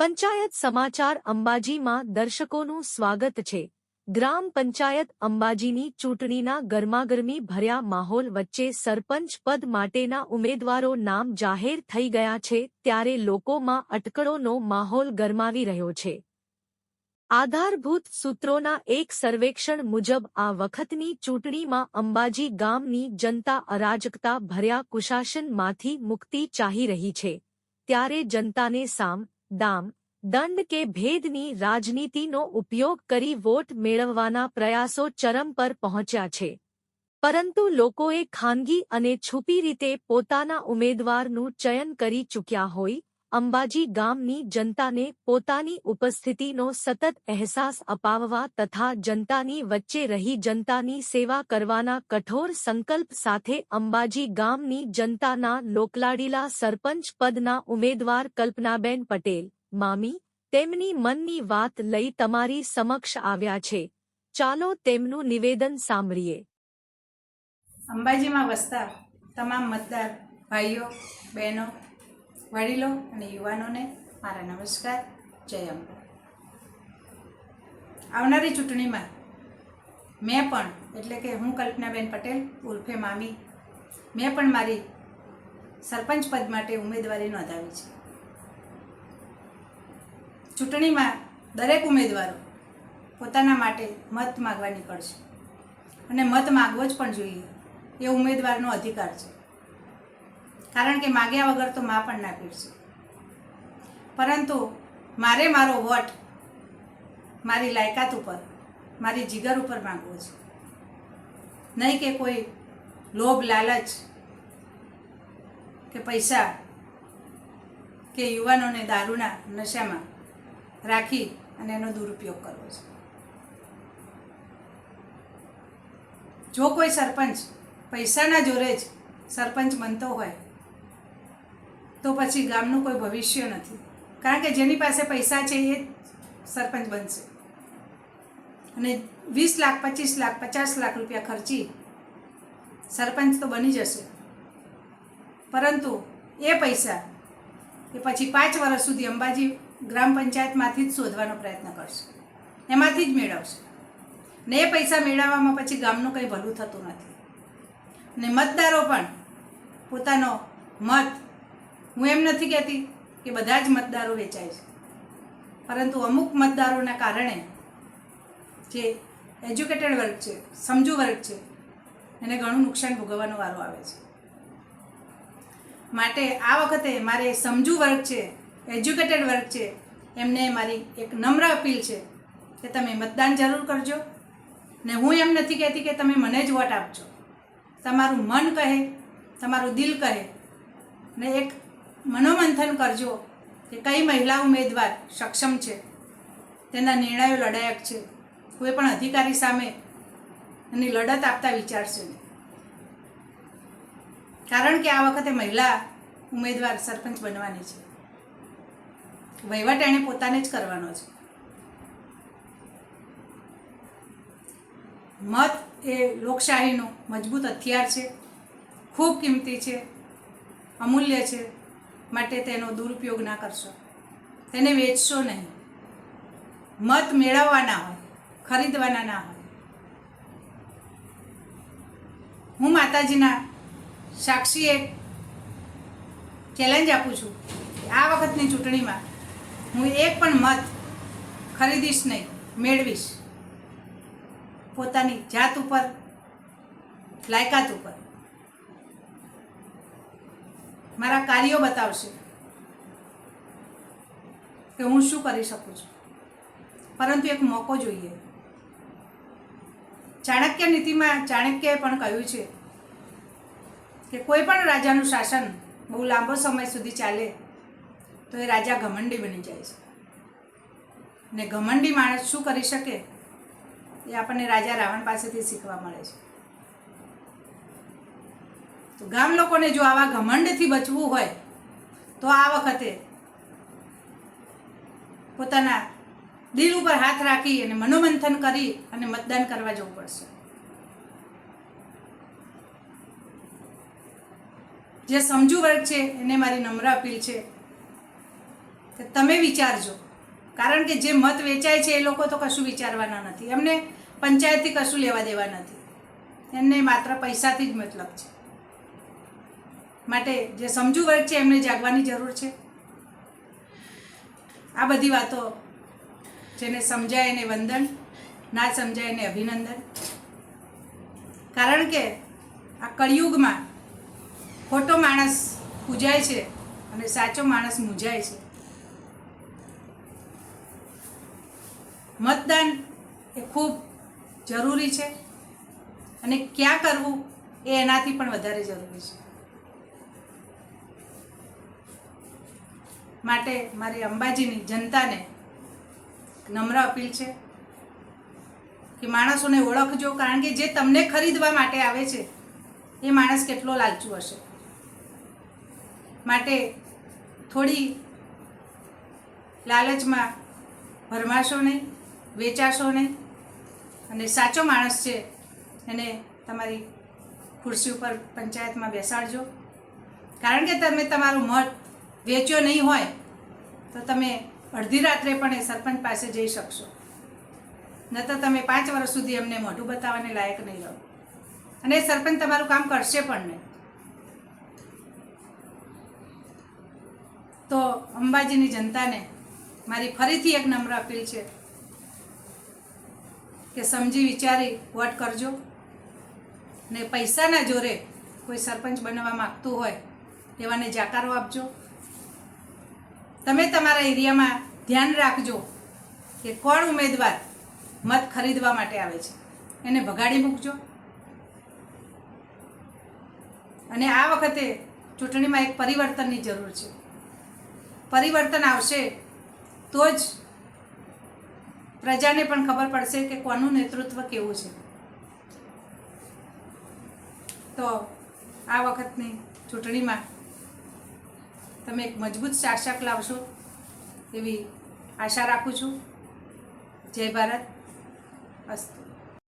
પંચાયત સમાચાર અંબાજીમાં દર્શકોનું સ્વાગત છે. ગ્રામ પંચાયત અંબાજીની ચૂંટણીના ગરમાગરમી ભર્યા માહોલ વચ્ચે સરપંચ પદ માટેના ઉમેદવારો નામ જાહેર થઈ ગયા છે ત્યારે લોકોમાં અટકળોનો માહોલ ગરમાવી રહ્યો છે. આધારભૂત સૂત્રોના એક સર્વેક્ષણ મુજબ આ વખતની ચૂંટણીમાં અંબાજી ગામની જનતા અરાજકતા ભર્યા કુશાસનમાંથી મુક્તિ ચાહી રહી છે. ત્યારે જનતાને સામ દામ, દંડ કે ભેદની રાજનીતિનો ઉપયોગ કરી વોટ મેળવવાના પ્રયાસો ચરમ પર પહોંચ્યા છે. પરંતુ લોકોએ ખાનગી અને છુપી રીતે પોતાના ઉમેદવારનું ચયન કરી ચૂક્યા હોય અંબાજી ગામની જનતાને પોતાની ઉપસ્થિતિનો સતત અહેસાસ અપાવવા તથા જનતાની વચ્ચે રહી જનતાની સેવા કરવાના કઠોર સંકલ્પ સાથે અંબાજી ગામની જનતાના લોકલાડીલા સરપંચ પદના ઉમેદવાર કલ્પનાબેન પટેલ, મામી, તેમની મનની વાત લઈ તમારી સમક્ષ આવ્યા છે. ચાલો તેમનું નિવેદન સાંભળીએ. અંબાજીમાં વસતા તમામ મતદાર ભાઈઓ, બહેનો વડીલો અને યુવાનોને મારા નમસ્કાર, જય અંબે. આવનારી ચૂંટણીમાં મેં પણ, એટલે કે હું કલ્પનાબેન પટેલ, ઉર્ફે મામી, મેં પણ મારી સરપંચ પદ માટે ઉમેદવારી નોંધાવી છે. ચૂંટણીમાં દરેક ઉમેદવારો પોતાના માટે મત માગવા નીકળશે અને મત માગવો જ પણ જોઈએ એ ઉમેદવારનો અધિકાર છે. કારણ કે માગ્યા વગર તો મા પણ ના પીરશું પરંતુ મારે મારો વોટ મારી લાયકાત ઉપર, મારી જીગર ઉપર માંગવો છે. નહીં કે કોઈ લોભ લાલચ કે પૈસા કે યુવાનોને દારૂના નશામાં રાખી અને એનો દુરુપયોગ કરવો છે. જો કોઈ સરપંચ પૈસાના જોરે જ સરપંચ બનતો હોય તો પછી ગામનું કોઈ ભવિષ્ય નથી. કારણ કે જેની પાસે પૈસા છે એ સરપંચ બનશે. અને વીસ લાખ, પચીસ લાખ, પચાસ લાખ રૂપિયા ખર્ચી સરપંચ તો બની જશે. પરંતુ એ પૈસા એ પછી પાંચ વર્ષ સુધી અંબાજી ગ્રામ પંચાયતમાંથી જ શોધવાનો પ્રયત્ન કરશે. એમાંથી જ મેળવશે. ને એ પૈસા મેળવવામાં પછી ગામનું કંઈ ભલું થતું નથી. ને મતદારો પણ પોતાનો મત હું એમ નથી કહેતી કે બધા જ મતદારો વેચાય છે. પરંતુ અમુક મતદારોના કારણે જે એજ્યુકેટેડ વર્ગ છે, સમજુ વર્ગ છે, એને ઘણું નુકસાન ભોગવવાનો વારો આવે છે. માટે આ વખતે મારે સમજુ વર્ગ છે એજ્યુકેટેડ વર્ગ છે, એમને મારી એક નમ્ર અપીલ છે કે તમે મતદાન જરૂર કરજો. ને હું એમ નથી કહેતી કે તમે મને જ વોટ આપજો. તમારું મન કહે, તમારું દિલ કહે, ને એક મનોમંથન કરજો કે કઈ મહિલા ઉમેદવાર સક્ષમ છે. તેના નિર્ણયો લડાયક છે. કોઈ પણ અધિકારી સામે એની લડત આપતા વિચારશે નહીં. કારણ કે આ વખતે મહિલા ઉમેદવાર સરપંચ બનવાની છે. વહીવટ એણે પોતાને જ કરવાનો છે. મત એ લોકશાહીનું મજબૂત હથિયાર છે. ખૂબ કિંમતી છે. અમૂલ્ય છે. માટે તેનો દુરુપયોગ ના કરશો. તેને વેચશો નહીં. મત મેળવવાના હોય, ખરીદવાના ના હોય. હું માતાજીના સાક્ષી એક ચેલેન્જ આપું છું આ વખતની ચૂંટણીમાં હું એક પણ મત ખરીદીશ નહીં, મેળવીશ. પોતાની જાત ઉપર, લાયકાત ઉપર. મારા કાર્યો બતાવશે કે હું શું કરી શકું છું. પરંતુ એક મોકો જોઈએ. ચાણક્ય નીતિમાં ચાણક્યએ પણ કહ્યું છે કે કોઈ પણ રાજાનું શાસન બહુ લાંબો સમય સુધી ચાલે તો એ રાજા ઘમંડી બની જાય છે. ને ઘમંડી માણસ શું કરી શકે એ આપણને રાજા રાવણ પાસેથી શીખવા મળે છે. તો ગામ લોકોને જો આવા ઘમંડથી બચવું હોય, તો આ વખતે પોતાના દિલ ઉપર હાથ રાખી અને મનોમંથન કરી અને મતદાન કરવા જવું પડશે. જે સમજુ વર્ગ છે, એને મારી નમ્ર અપીલ છે કે તમે વિચારજો. કારણ કે જે મત વેચાય છે, એ લોકો તો કશું વિચારવાના નથી. એમને પંચાયતથી કશું લેવા દેવા નથી. એમને માત્ર પૈસાથી જ મતલબ છે. માટે જે સમજુ વર્ગ છે, એમને જાગવાની જરૂર છે. આ બધી વાતો જેને સમજાય એને વંદન, ના સમજાય એને અભિનંદન. કારણ કે આ કળિયુગમાં ખોટો માણસ પૂજાય છે અને સાચો માણસ મૂજાય છે. મતદાન એ ખૂબ જરૂરી છે અને ક્યાં કરવું એ એનાથી પણ વધારે જરૂરી છે. માટે મારી અંબાજીની જનતાને નમ્ર અપીલ છે કે માણસોને ઓળખજો, કારણ કે જે તમને ખરીદવા માટે આવે છે, એ માણસ કેટલો લાલચુ હશે. માટે થોડી લાલચમાં ભરમાશો નહીં, વેચાશો નહીં, અને સાચો માણસ છે, એને તમારી ખુરશી ઉપર પંચાયતમાં બેસાડજો. કારણ કે તમે તમારું મત વેચ્યો નહીં હોય, તો તમે અડધી રાત્રે પણ એ સરપંચ પાસે જઈ શકશો. ન તો તમે પાંચ વર્ષ સુધી એમને મોઢું બતાવવાને લાયક નહીં રહો. અને સરપંચ તમારું કામ કરશે પણ નહીં. તો અંબાજીની જનતાને મારી ફરીથી એક નમ્ર અપીલ છે કે સમજી વિચારી વોટ કરજો. ને પૈસાના જોરે કોઈ સરપંચ બનવા માગતું હોય, એવાને જાકારો આપજો. તમે તમારા એરિયામાં ધ્યાન રાખજો કે કોણ ઉમેદવાર મત ખરીદવા માટે આવે છે. એને ભગાડી મૂકજો. અને આ વખતે ચૂંટણીમાં એક પરિવર્તનની જરૂર છે. પરિવર્તન આવશે તો જ પ્રજાને પણ ખબર પડશે કે કોનું નેતૃત્વ કેવું છે. તો આ વખતની ચૂંટણીમાં તમે એક મજબૂત શાસક લાવશો એવી આશા રાખું છું. જય ભારત. અસ્તુ.